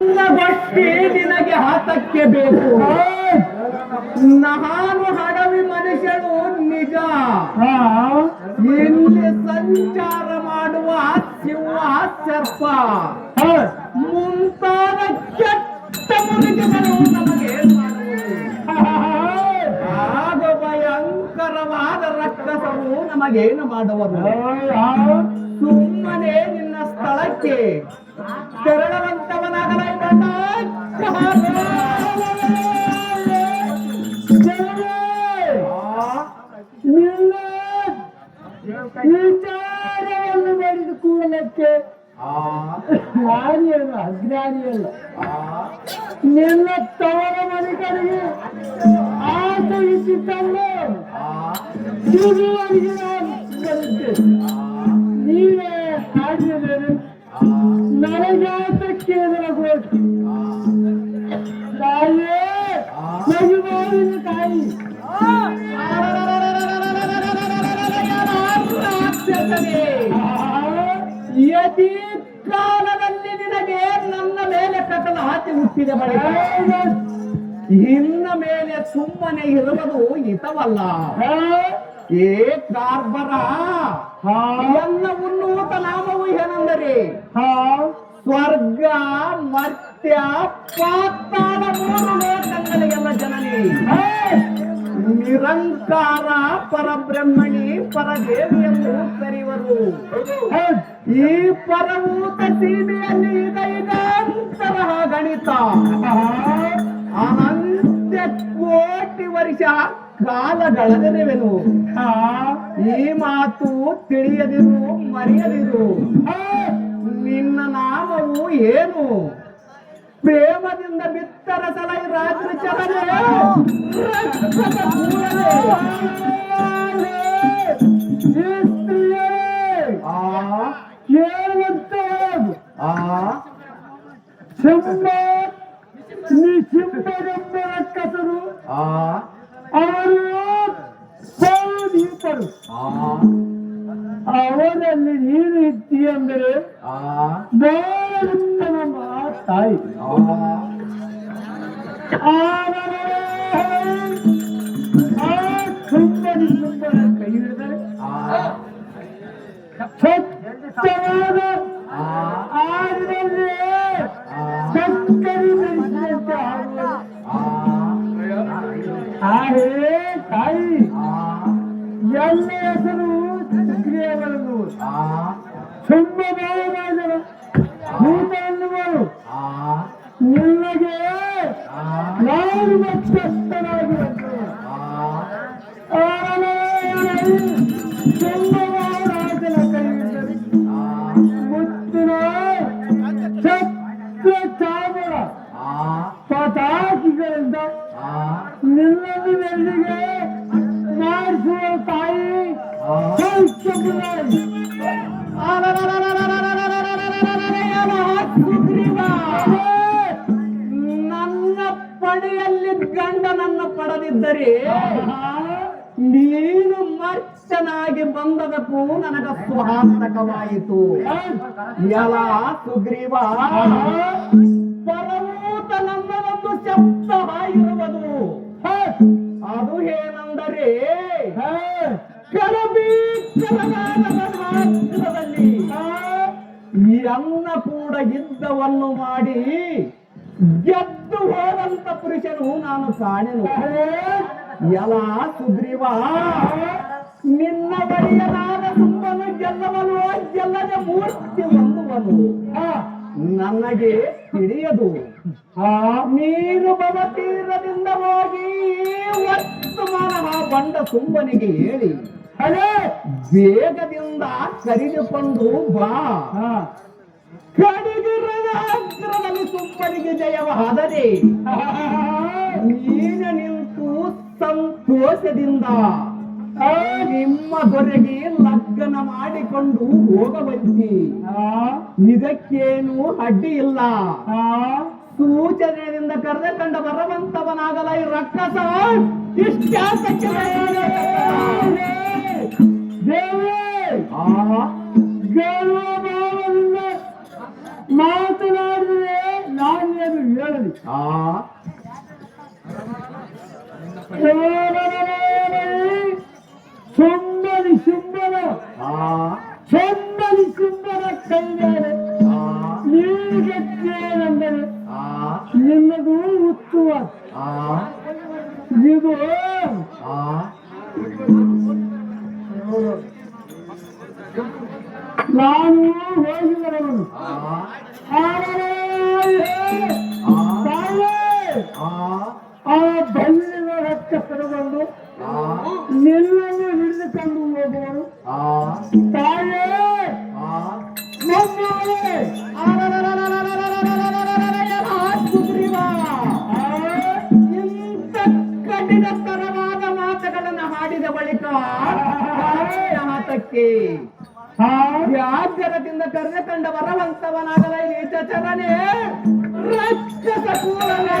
ಗೊತ್ತಿ ನಿನಗೆ ಹಾತಕ್ಕೆ ಬೇಕು. ನಾನು ಹಡವಿ ಮನುಷ್ಯನು ನಿಜ. ಇಲ್ಲಿ ಸಂಚಾರ ಮಾಡುವ ಸಿಂಹ ಸರ್ಪ ಮುಂತಾದ ಕೆಟ್ಟ ಮುನಿಗಳು ನಮಗೆ ಆಗ ಭಯಂಕರವಾದ ರಕ್ತಸವು ನಮಗೇನು ಮಾಡುವರು ಸುಮ್ಮನೆ ನಿನ್ನ ಸ್ಥಳಕ್ಕೆ ತೆರಳುವಂತವನಾಗಲೇ ಕೂಡಲಕ್ಕೆ ಜ್ಞಾನಿಯಲ್ಲ ಅಜ್ಞಾನಿಯಲ್ಲ. ನಿನ್ನ ತವರ ಮನೆಗಳಿಗೆ ಆಸೆ ಇದ್ದಿದ್ದಲ್ಲ ನಾನು ಬರುತ್ತೆ ನೀವೇ ಹಾಡಿದರೆ ನನಗಾತಕ್ಕೆ ಎದುರಾಗೋದು ಯತಿ ಕಾಲದಲ್ಲಿ ನಿನಗೆ ನನ್ನ ಮೇಲೆ ಕಟಲ ಹಾಕಿ ಹುಟ್ಟಿದೆ ಬಳಿಕ. ಇನ್ನ ಮೇಲೆ ಸುಮ್ಮನೆ ಇರುವುದು ಹಿತವಲ್ಲ. ಏ ಕಾರ್ಬರ ಎಲ್ಲ ಉನ್ನತ ನಾಮವು ಏನೆಂದರೆ ಸ್ವರ್ಗ ಮರ್ತ್ಯ ಪಾತಾಳ ಮೂರು ಲೋಕಗಳಿಗೆಲ್ಲ ಜನನಿ. ನಿರಂಕಾರ ಪರಬ್ರಹ್ಮಣಿ ಪರದೇವಿಯನ್ನು ಕರೆಯುವರು. ಈ ಪರಭೂತ ಸೀಮೆಯಲ್ಲಿ ಇದೈದಂತರ ಗಣಿತ. ಅನಂತ ಕೋಟಿ ವರ್ಷ ಕಾಲಗಳದೆವೆನು ಈ ಮಾತು ತಿಳಿಯದಿರು ಮರೆಯದಿರು. ನಿನ್ನ ನಾಮವು ಏನು? ಪ್ರೇಮದಿಂದ ಬಿತ್ತರ ಸಲೈ ರಾತ್ರಿ ಚಲನೆ ರಕ್ತದ ಕೂಡಲೇ. ಆ ಆ ಸಿಂಹ ನೀ ಸಿಂಹವೆಂಬ ರಕ್ಕಸರು ಆ ಅವರು ಪೌದೀಪರು ಆ ಅವರಲ್ಲಿ ನೀನು ಇತ್ತಿ ಅಂದರೆ ಆ ಬಹಳ ನಮ್ಮ ತಾಯಿ ಆದರೆ ಆ ಸುಂದರಿ ಸುಂದರ ಕೈ ಹಿಡಿದರೆ ಸ್ವಚ್ಛವಾದ ಆರಿನಲ್ಲಿ ಸಕ್ಕರೆ ಬೆಳೆಸಿದಂತೆ ಆಗುವುದು ಆದರೆ ತಾಯಿ ಎಲ್ಲ ಹೆಸರು ಸುಗ್ರೀವರನ್ನು ಸುಮ್ಮನಾದ ಭೂತ ಎನ್ನುವರು Lanet gösteren burası. Öğreneleri kendine razına kayındır. Mutluna çöktü çağmura. పతాకి కలుద్దా నిన్నది వెళ్ళిగే మార్పు తాయి చెప్పున్నాడు సుగ్రీవా ಪಡೆಯಲ್ಲಿ ಗಂಡನನ್ನು ಪಡೆದಿದ್ದರೆ ನೀನು ಮರ್ಚನಾಗಿ ಬಂದದಕ್ಕೂ ನನಗ ಸ್ವಾರ್ಥಕವಾಯಿತು ಯಲ ಸುಗ್ರೀವ ಪರಮೂತ ನನ್ನದೊಂದು ಶಬ್ದ ಹಾಯಿರುವುದು ಅದು ಏನಂದರೆ ಕರಬೀಕರನಾದ ಮಾತ್ರದಲ್ಲಿ ಈ ಅನ್ನ ಕೂಡ ಯುದ್ಧವನ್ನು ಮಾಡಿ ಗೆದ್ದು ಹೋದಂತ ಪುರುಷನು ನಾನು ಕಾಣೆನು. ಎಲ ಸುಗ್ರೀವ ನಿನ್ನ ಬಳಿಯನಾದ ತುಂಬನು ಗೆಲ್ಲವನು ಗೆಲ್ಲದ ಮೂರ್ತಿ ಹೊಂದುವನು. ನನಗೆ ತಿಳಿಯದು. ಆ ನೀನು ಭವತೀರದಿಂದ ಹೋಗಿ ವರ್ತಮಾನ ಬಂಡ ಸುಂಬನಿಗೆ ಹೇಳಿ. ಅದೇ ಬೇಗದಿಂದ ಕರೆದುಕೊಂಡು ಬಾ. ಜಯವಾದರೆ ನೀನು ನಿಂತು ಸಂತೋಷದಿಂದ ಆ ನಿಮ್ಮ ದೊರೆಗೆ ಲಗ್ನ ಮಾಡಿಕೊಂಡು ಹೋಗಬಂತಿ ಇದಕ್ಕೇನು ಅಡ್ಡಿ ಇಲ್ಲ. ಸೂಚನೆಯಿಂದ ಕರೆದ ಕಂಡ ಬರವಂತವನಾಗಲ ಈ ರಕ್ಕಸ ಇಷ್ಟಾಸಕ್ಕೆ ದೇವೇ ಆ? ಗರ್ವ 저는 자. 오라라라라 손발이 쓴바라 아 손발이 쓴바라 달려라 아 네가 깨어난다라 아 내마도 웃두와 아. 네도 아 나는 원수라고 아 하나님 ಆ ಬಲ್ಲಿನ ರಕ್ತ ಆ. ನಿನ್ನನ್ನು ಹಿಡಿದುಕೊಂಡು ಹೋಗುವನು. ಆ. ತಾಯೇ ಇಂಥ ಕಠಿಣತರವಾದ ಮಾತುಗಳನ್ನು ಹಾಡಿದ ಬಳಿಕ ಮಾತಕ್ಕೆ ವ್ಯಾಜ್ಯರದಿಂದ ಕರ್ಣ ಕಂಡ ವರವಂತವನಾಗಲ ಈ ಚರನೆ ರಕ್ಷಸ ಕೂಡಲೇ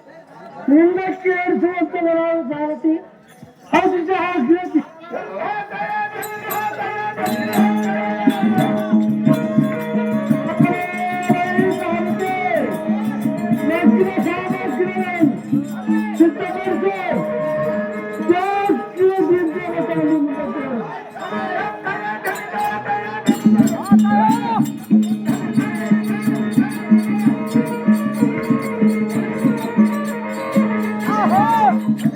ಚಲಿಸಿ ಕೆತ್ತಲು ದೀಪಗಳನ್ನು ಹಚ್ಚಿದ್ದು ಈ ಕಾಂತಿಯ ನುಡಿಗಳನ್ನು ಕೇಳಿ ಜಾಸ್ತಿ ರಥವನ್ನು ಹಿಂದಕ್ಕೆ ಏರಿಸುವಂತ ನಾವು ಸಾರಥಿ ಅದು ಜಾಸ್ತಿ ನೆಚ್ಚಿನ సంబంధ